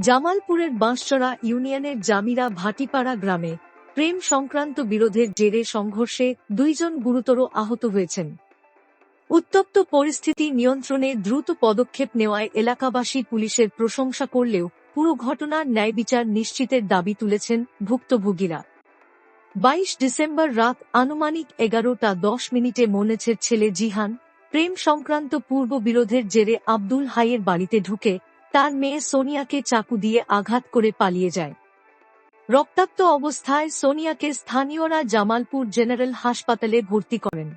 জামালপুরের বাঁশচড়া ইউনিয়নের জামিরা ভাটিপাড়া গ্রামে প্রেম সংক্রান্ত বিরোধের জেরে সংঘর্ষে দুইজন গুরুতর আহত হয়েছেন। উত্তপ্ত পরিস্থিতি নিয়ন্ত্রণে দ্রুত পদক্ষেপ নেওয়ায় এলাকাবাসী পুলিশের প্রশংসা করলেও পুরো ঘটনার ন্যায় বিচার নিশ্চিতের দাবি তুলেছেন ভুক্তভোগীরা। বাইশ ডিসেম্বর রাত আনুমানিক এগারোটা দশ মিনিটে মনেছের ছেলে জিহান প্রেম সংক্রান্ত পূর্ব বিরোধের জেরে আব্দুল হাইয়ের বাড়িতে ঢুকে তার মেয়ে সোনিয়াকে চাকু দিয়ে আঘাত করে পালিয়ে যায়। রক্তাক্ত অবস্থায় সোনিয়াকে স্থানীয়রা জামালপুর জেনারেল হাসপাতালে ভর্তি করেন।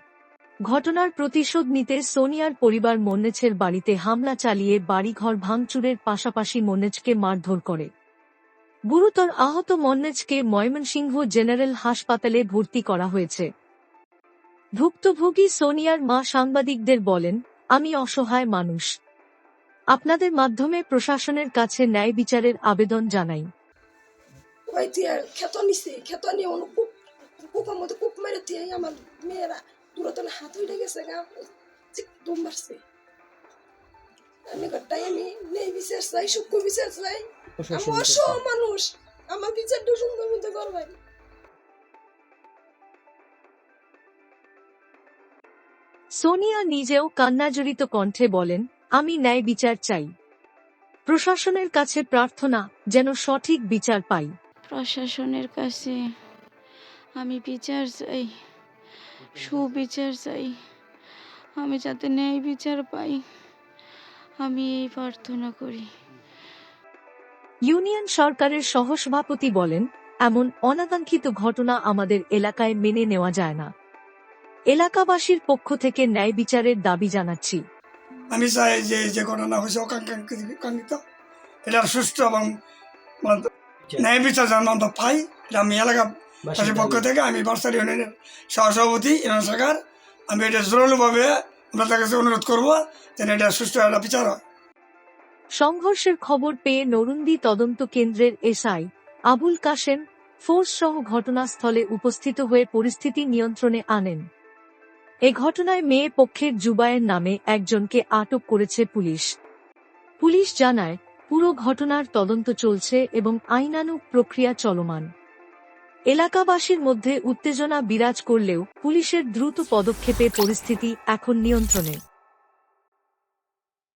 ঘটনার প্রতিশোধ নিতে সোনিয়ার পরিবার মন্নেছের বাড়িতে হামলা চালিয়ে বাড়িঘর ভাঙচুরের পাশাপাশি মন্নেজকে মারধর করে। গুরুতর আহত মন্নেজকে ময়মনসিংহ জেনারেল হাসপাতালে ভর্তি করা হয়েছে। ভুক্তভোগী সোনিয়ার মা সাংবাদিকদের বলেন আমি অসহায় মানুষ। আপনাদের মাধ্যমে প্রশাসনের কাছে ন্যায় বিচারের আবেদন জানাই। নিছে নিয়ে মেরে দিয়ে আমার মেয়েরা দূরতলে হাত উঠে গেছে গা দুম মারছে। আমি ঘরটাই আমি নেই বিচার চাই সূক্ষ্ম বিচার চাই। আমি অসহ মানুষ। আমার বিচারটা সুন্দর মতো করবেন। সোনিয়া নিজেও কান্নাজড়িত কণ্ঠে বলেন আমি ন্যায় বিচার চাই। প্রশাসনের কাছে প্রার্থনা যেন সঠিক বিচার পাই। প্রশাসনের কাছে আমি বিচার চাই সুবিচার চাই। আমি যাতে ন্যায় বিচার পাই আমি এই প্রার্থনা করি। ইউনিয়ন সরকারের সহসভাপতি বলেন এমন অনাকাঙ্ক্ষিত ঘটনা আমাদের এলাকায় মেনে নেওয়া যায় না। এলাকাবাসীর পক্ষ থেকে ন্যায় বিচারের দাবি জানাচ্ছি। আমি চাই যে যে ঘটনা হয়েছে অকাঙ্ক্ষিত এটার সুষ্ঠু এবং মানে ন্যায় বিচার যেন আমরা পাই এটা আমি এলাকাবাসীর পক্ষ থেকে আমি বার্সার ইউনিয়নের সহসভাপতি ইউনিয়ন সরকার আমি এটা জোরালোভাবে আমরা তার কাছে অনুরোধ করব যেন এটা সুষ্ঠু একটা বিচার হয়। সংঘর্ষের খবর পেয়ে নরুন্দি তদন্ত কেন্দ্রের এসআই আবুল কাশেম ফোর্স সহ ঘটনাস্থলে উপস্থিত হয়ে পরিস্থিতি নিয়ন্ত্রণে আনেন। এ ঘটনায় মেয়ে পক্ষের জুবায়ের নামে একজনকে আটক করেছে পুলিশ। পুলিশ জানায়, পুরো ঘটনার তদন্ত চলছে এবং আইনানুক প্রক্রিয়া চলমান। এলাকাবাসীর মধ্যে উত্তেজনা বিরাজ করলেও পুলিশের দ্রুত পদক্ষেপে পরিস্থিতি এখন নিয়ন্ত্রণে।